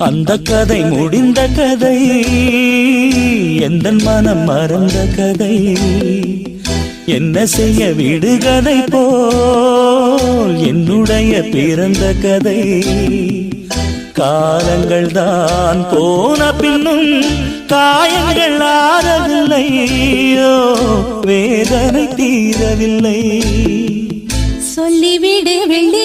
அந்த கதை முடிந்த கதை எந்த மனம் மறந்த கதை? என்ன செய்ய வீடு கதை போல் என்னுடைய பிறந்த கதை? காலங்கள் தான் போன பின்னும் காயங்கள் ஆறவில்லையோ? வேதனை தீரவில்லை. சொல்லிவிடு வெள்ளி